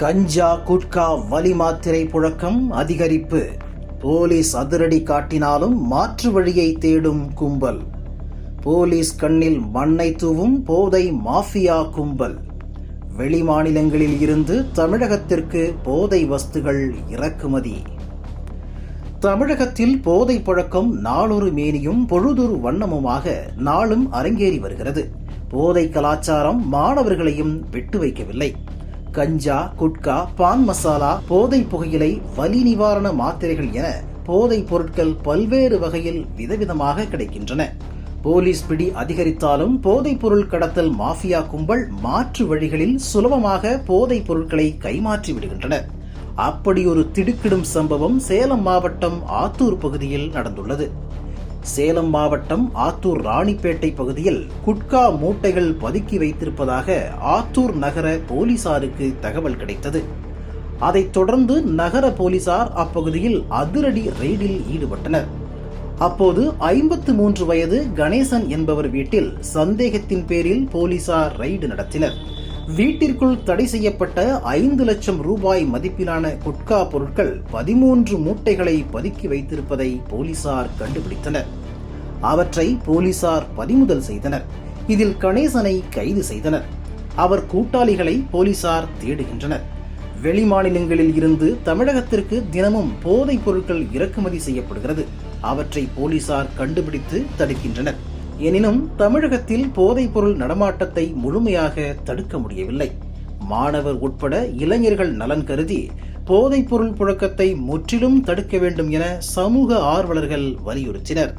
கஞ்சா குட்கா வலி மாத்திரை புழக்கம் அதிகரிப்பு. போலீஸ் அதிரடி காட்டினாலும் மாற்று வழியை தேடும் கும்பல். போலீஸ் கண்ணில் மண்ணை தூவும் போதை மாஃபியா கும்பல். வெளிமாநிலங்களில் இருந்து தமிழகத்திற்கு போதை வஸ்துகள் இறக்குமதி. தமிழகத்தில் போதை புழக்கம் நாளொரு மேனியும் பொழுதொரு வண்ணமுமாக நாளும் அரங்கேறி வருகிறது. போதை கலாச்சாரம் மாணவர்களையும் விட்டு வைக்கவில்லை. கஞ்சா குட்கா பான் மசாலா போதை புகையிலை வலி நிவாரண மாத்திரைகள் என போதைப் பொருட்கள் பல்வேறு வகையில் விதவிதமாக கிடைக்கின்றன. போலீஸ் பிடி அதிகரித்தாலும் போதைப் பொருள் கடத்தல் மாஃபியா கும்பல் மாற்று வழிகளில் சுலபமாக போதைப் பொருட்களை கைமாற்றி விடுகின்றனர் அப்படி ஒரு திடுக்கிடும் சம்பவம் சேலம் மாவட்டம் ஆத்தூர் பகுதியில் நடந்துள்ளது. சேலம் மாவட்டம் ஆத்தூர் ராணிப்பேட்டை பகுதியில் குட்கா மூட்டைகள் பதுக்கி வைத்திருப்பதாக ஆத்தூர் நகர போலீசாருக்கு தகவல் கிடைத்தது. அதைத் தொடர்ந்து நகர போலீசார் அப்பகுதியில் அதிரடி ரெய்டில் ஈடுபட்டனர். அப்போது ஐம்பத்து மூன்று வயது கணேசன் என்பவர் வீட்டில் சந்தேகத்தின் பேரில் போலீசார் ரெய்டு நடத்தினர். வீட்டிற்குள் தடை செய்யப்பட்ட ஐந்து லட்சம் ரூபாய் மதிப்பிலான குட்கா பொருட்கள் பதிமூன்று மூட்டைகளை பதுக்கி வைத்திருப்பதை போலீசார் கண்டுபிடித்தனர். அவற்றை போலீசார் பறிமுதல் செய்தனர். இதில் கணேசனை கைது செய்தனர். அவர் கூட்டாளிகளை போலீசார் தேடுகின்றனர். வெளிமாநிலங்களில் இருந்து தமிழகத்திற்கு தினமும் போதைப் பொருட்கள் இறக்குமதி செய்யப்படுகிறது. அவற்றை போலீசார் கண்டுபிடித்து தடுக்கின்றனர். எனினும் தமிழகத்தில் போதைப் பொருள் நடமாட்டத்தை முழுமையாக தடுக்க முடியவில்லை. மாணவர் உட்பட இளைஞர்கள் நலன் கருதி போதைப் பொருள் புழக்கத்தை முற்றிலும் தடுக்க வேண்டும் என சமூக ஆர்வலர்கள் வலியுறுத்தினர்.